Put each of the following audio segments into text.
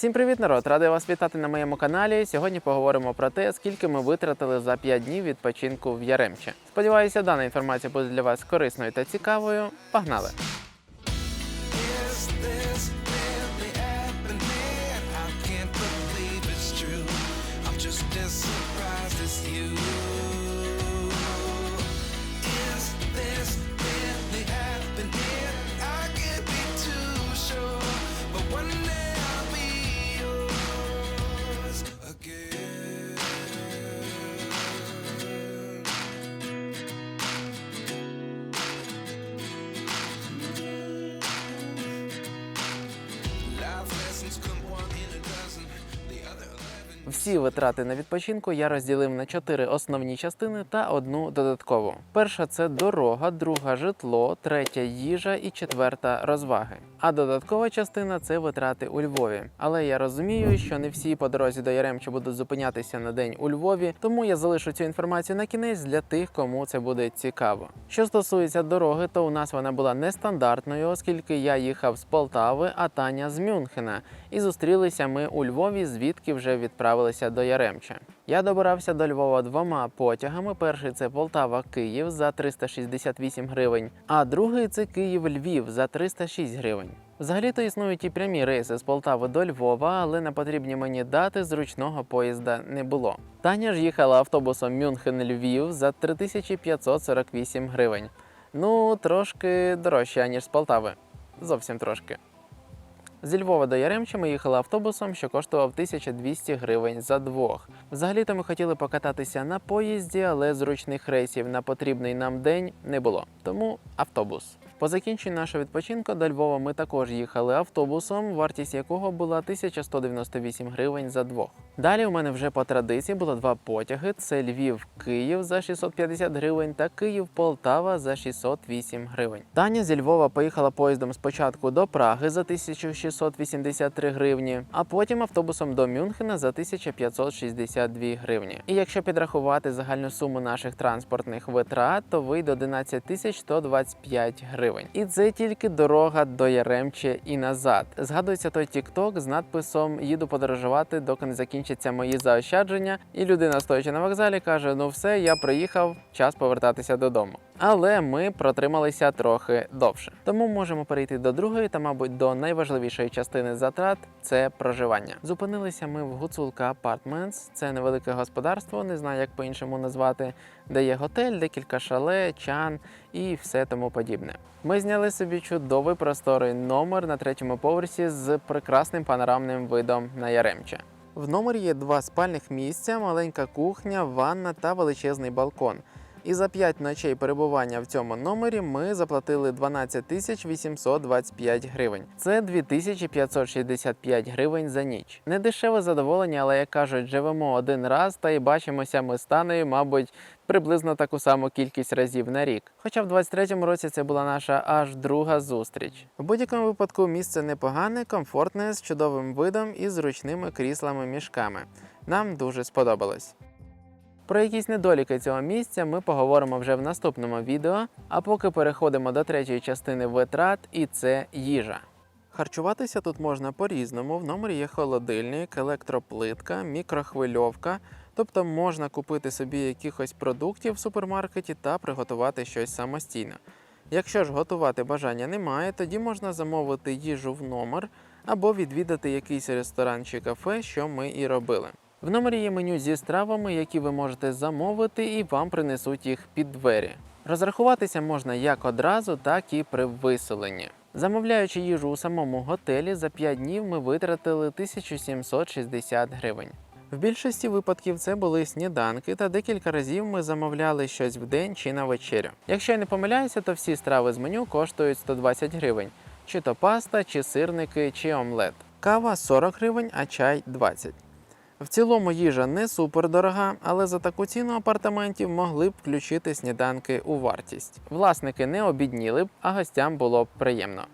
Всім привіт, народ! Радий вас вітати на моєму каналі. Сьогодні поговоримо про те, скільки ми витратили за 5 днів відпочинку в Яремче. Сподіваюся, дана інформація буде для вас корисною та цікавою. Погнали! Всі витрати на відпочинку я розділив на чотири основні частини та одну додаткову. Перша це дорога, друга житло, третя їжа і четверта розваги. А додаткова частина це витрати у Львові. Але я розумію, що не всі по дорозі до Яремча будуть зупинятися на день у Львові, тому я залишу цю інформацію на кінець для тих, кому це буде цікаво. Що стосується дороги, то у нас вона була нестандартною, оскільки я їхав з Полтави, а Таня з Мюнхена. І зустрілися ми у Львові, звідки вже відправилися до Яремча. Я добирався до Львова двома потягами. Перший це Полтава-Київ за 368 гривень, а другий це Київ-Львів за 306 гривень. Взагалі-то існують і прямі рейси з Полтави до Львова, але на потрібні мені дати зручного поїзда не було. Таня ж їхала автобусом Мюнхен-Львів за 3548 гривень. Ну, трошки дорожче, ніж з Полтави. Зовсім трошки. Зі Львова до Яремча ми їхали автобусом, що коштував 1200 гривень за двох. Взагалі-то ми хотіли покататися на поїзді, але зручних рейсів на потрібний нам день не було. Тому автобус. По закінченню нашого відпочинку до Львова ми також їхали автобусом, вартість якого була 1198 гривень за двох. Далі у мене вже по традиції було два потяги: це Львів-Київ за 650 гривень та Київ-Полтава за 608 гривень. Таня зі Львова поїхала поїздом спочатку до Праги за 1683 гривні, а потім автобусом до Мюнхена за 1562 гривні. І якщо підрахувати загальну суму наших транспортних витрат, то вийде 11 125 гривень. І це тільки дорога до Яремче і назад. Згадується той тікток з надписом Їду подорожувати, доки не закінчаться мої заощадження. І людина, стоячи на вокзалі, каже: Ну все, я приїхав, час повертатися додому. Але ми протрималися трохи довше. Тому можемо перейти до другої та, мабуть, до найважливішої частини затрат це проживання. Зупинилися ми в Гуцулка Апартментс. Це невелике господарство, не знаю, як по-іншому назвати, де є готель, декілька шале, чан і все тому подібне. Ми зняли собі чудовий просторий номер на третьому поверсі з прекрасним панорамним видом на Яремче. В номері є два спальних місця, маленька кухня, ванна та величезний балкон. І за 5 ночей перебування в цьому номері ми заплатили 12 тисяч 825 гривень. Це 2565 гривень за ніч. Не дешеве задоволення, але як кажуть, живемо один раз та й бачимося ми з мабуть, приблизно таку саму кількість разів на рік. Хоча в 23-му році це була наша аж друга зустріч. В будь-якому випадку місце непогане, комфортне, з чудовим видом і зручними кріслами-мішками. Нам дуже сподобалось. Про якісь недоліки цього місця ми поговоримо вже в наступному відео. А поки переходимо до третьої частини витрат, і це їжа. Харчуватися тут можна по-різному. В номері є холодильник, електроплитка, мікрохвильовка. Тобто можна купити собі якихось продуктів в супермаркеті та приготувати щось самостійно. Якщо ж готувати бажання немає, тоді можна замовити їжу в номер або відвідати якийсь ресторан чи кафе, що ми і робили. В номері є меню зі стравами, які ви можете замовити, і вам принесуть їх під двері. Розрахуватися можна як одразу, так і при виселенні. Замовляючи їжу у самому готелі, за 5 днів ми витратили 1760 гривень. В більшості випадків це були сніданки, та декілька разів ми замовляли щось в день чи на вечерю. Якщо я не помиляюся, то всі страви з меню коштують 120 гривень, чи то паста, чи сирники, чи омлет. Кава 40 гривень, а чай 20. В цілому їжа не супер дорога, але за таку ціну апартаментів могли б включити сніданки у вартість. Власники не обідніли б, а гостям було б приємно.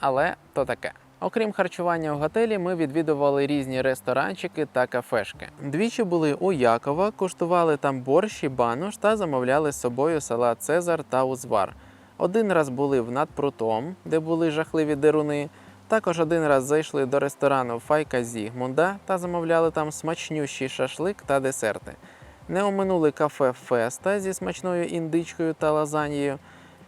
Але то таке. Окрім харчування у готелі, ми відвідували різні ресторанчики та кафешки. Двічі були у Якова, куштували там борщ і банош та замовляли з собою салат Цезар та узвар. Один раз були в надпрутом, де були жахливі деруни. Також один раз зайшли до ресторану Файка Зігмунда та замовляли там смачнющий шашлик та десерти. Не оминули кафе Феста зі смачною індичкою та лазаньєю.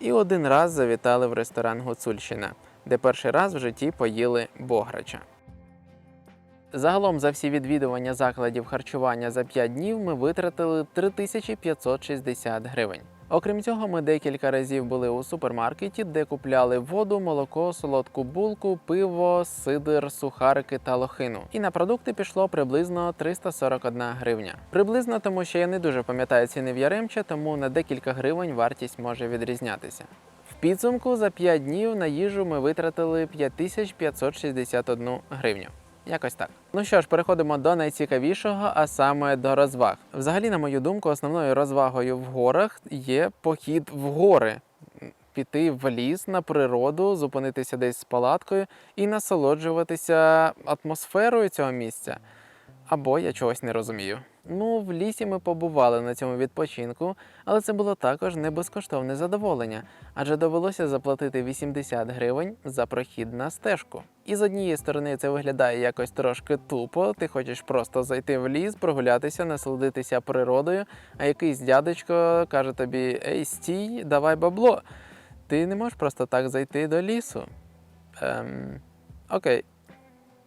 І один раз завітали в ресторан Гуцульщина, де перший раз в житті поїли бограча. Загалом за всі відвідування закладів харчування за 5 днів ми витратили 3560 гривень. Окрім цього, ми декілька разів були у супермаркеті, де купляли воду, молоко, солодку булку, пиво, сидр, сухарики та лохину. І на продукти пішло приблизно 341 гривня. Приблизно тому, що я не дуже пам'ятаю ціни в Яремче, тому на декілька гривень вартість може відрізнятися. В підсумку за 5 днів на їжу ми витратили 5561 гривню. Якось так. Ну що ж, переходимо до найцікавішого, а саме до розваг. Взагалі, на мою думку, основною розвагою в горах є похід в гори. Піти в ліс на природу, зупинитися десь з палаткою і насолоджуватися атмосферою цього місця. Або я чогось не розумію. Ну, в лісі ми побували на цьому відпочинку, але це було також не безкоштовне задоволення, адже довелося заплатити 80 гривень за прохід на стежку. І з однієї сторони це виглядає якось трошки тупо. Ти хочеш просто зайти в ліс, прогулятися, насолодитися природою, а якийсь дядечко каже тобі: Ей, стій, давай бабло. Ти не можеш просто так зайти до лісу. Ем, окей.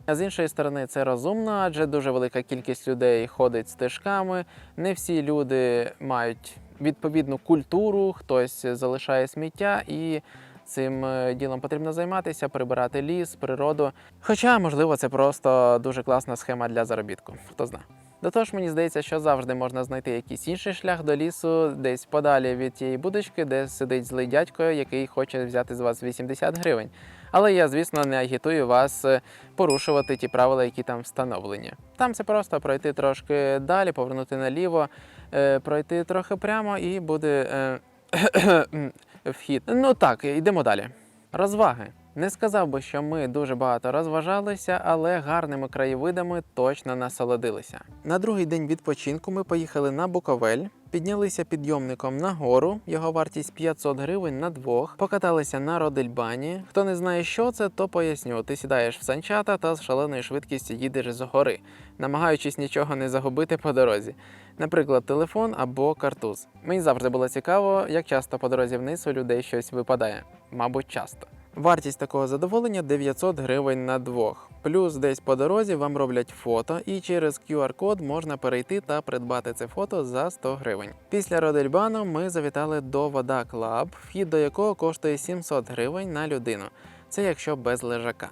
А з іншої сторони, це розумно, адже дуже велика кількість людей ходить стежками. Не всі люди мають відповідну культуру, хтось залишає сміття, і цим е, ділом потрібно займатися, прибирати ліс, природу. Хоча, можливо, це просто дуже класна схема для заробітку. Хто знає. До того ж, мені здається, що завжди можна знайти якийсь інший шлях до лісу, десь подалі від тієї будочки, де сидить злий дядько, який хоче взяти з вас 80 гривень. Але я, звісно, не агітую вас е, порушувати ті правила, які там встановлені. Там це просто пройти трошки далі, повернути наліво, е, пройти трохи прямо і буде е, вхід. Ну так, йдемо далі. Розваги. Не сказав би, що ми дуже багато розважалися, але гарними краєвидами точно насолодилися. На другий день відпочинку ми поїхали на Буковель, піднялися підйомником на гору, його вартість 500 гривень на двох, покаталися на Родельбані. Хто не знає, що це, то поясню. Ти сідаєш в санчата та з шаленою швидкістю їдеш з гори, намагаючись нічого не загубити по дорозі. Наприклад, телефон або картуз. Мені завжди було цікаво, як часто по дорозі вниз у людей щось випадає. Мабуть, часто. Вартість такого задоволення 900 гривень на двох. Плюс десь по дорозі вам роблять фото, і через QR-код можна перейти та придбати це фото за 100 гривень. Після Родельбану ми завітали до Вода Клаб, вхід до якого коштує 700 гривень на людину. Це якщо без лежака.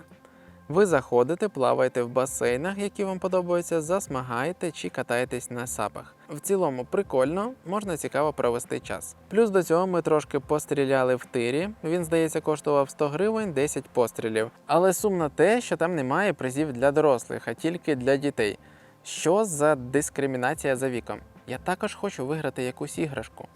Ви заходите, плаваєте в басейнах, які вам подобаються, засмагаєте чи катаєтесь на сапах. В цілому прикольно, можна цікаво провести час. Плюс до цього ми трошки постріляли в тирі. Він, здається, коштував 100 гривень 10 пострілів. Але сумно те, що там немає призів для дорослих, а тільки для дітей. Що за дискримінація за віком? Я також хочу виграти якусь іграшку.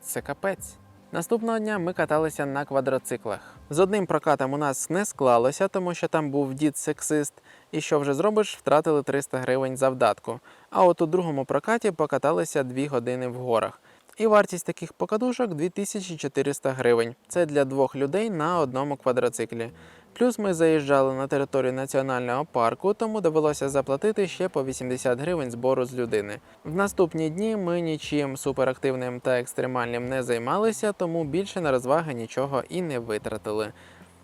Це капець. Наступного дня ми каталися на квадроциклах. З одним прокатом у нас не склалося, тому що там був дід сексист, і що вже зробиш, втратили 300 гривень за вдатку. А от у другому прокаті покаталися 2 години в горах. І вартість таких покатушок 2400 гривень. Це для двох людей на одному квадроциклі. Плюс ми заїжджали на територію національного парку, тому довелося заплатити ще по 80 гривень збору з людини. В наступні дні ми нічим суперактивним та екстремальним не займалися, тому більше на розваги нічого і не витратили.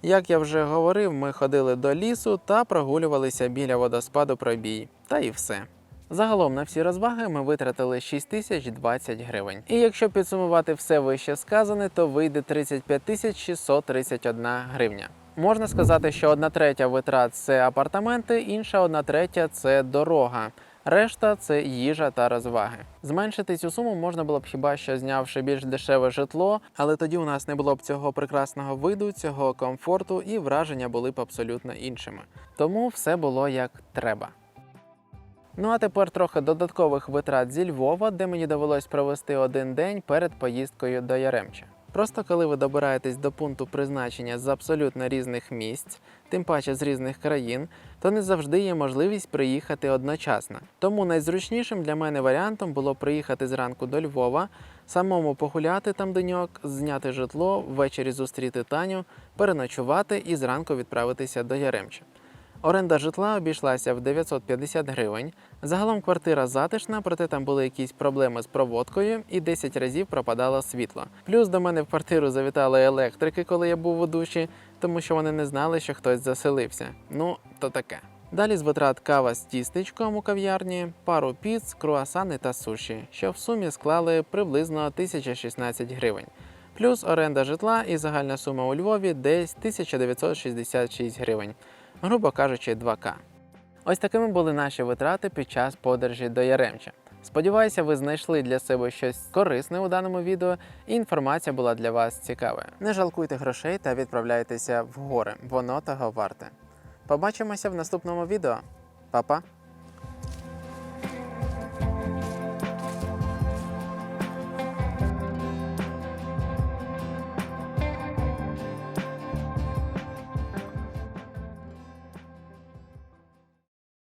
Як я вже говорив, ми ходили до лісу та прогулювалися біля водоспаду пробій. Та і все. Загалом на всі розваги ми витратили 6020 гривень. І якщо підсумувати все вище сказане, то вийде 35 631 гривня. Можна сказати, що одна третя витрат це апартаменти, інша одна третя це дорога. Решта це їжа та розваги. Зменшити цю суму можна було б хіба що знявши більш дешеве житло, але тоді у нас не було б цього прекрасного виду, цього комфорту, і враження були б абсолютно іншими. Тому все було як треба. Ну а тепер трохи додаткових витрат зі Львова, де мені довелось провести один день перед поїздкою до Яремча. Просто коли ви добираєтесь до пункту призначення з абсолютно різних місць, тим паче з різних країн, то не завжди є можливість приїхати одночасно. Тому найзручнішим для мене варіантом було приїхати зранку до Львова, самому погуляти там деньок, зняти житло, ввечері зустріти Таню, переночувати і зранку відправитися до Яремча. Оренда житла обійшлася в 950 гривень. Загалом квартира затишна, проте там були якісь проблеми з проводкою і 10 разів пропадало світло. Плюс до мене в квартиру завітали електрики, коли я був у душі, тому що вони не знали, що хтось заселився. Ну, то таке. Далі з витрат кава з тістечком у кав'ярні, пару піц, круасани та суші, що в сумі склали приблизно 1016 гривень. Плюс оренда житла і загальна сума у Львові десь 1966 гривень, грубо кажучи, 2К. Ось такими були наші витрати під час подорожі до Яремча. Сподіваюся, ви знайшли для себе щось корисне у даному відео, і інформація була для вас цікавою. Не жалкуйте грошей та відправляйтеся в гори, воно того варте. Побачимося в наступному відео. Па-па!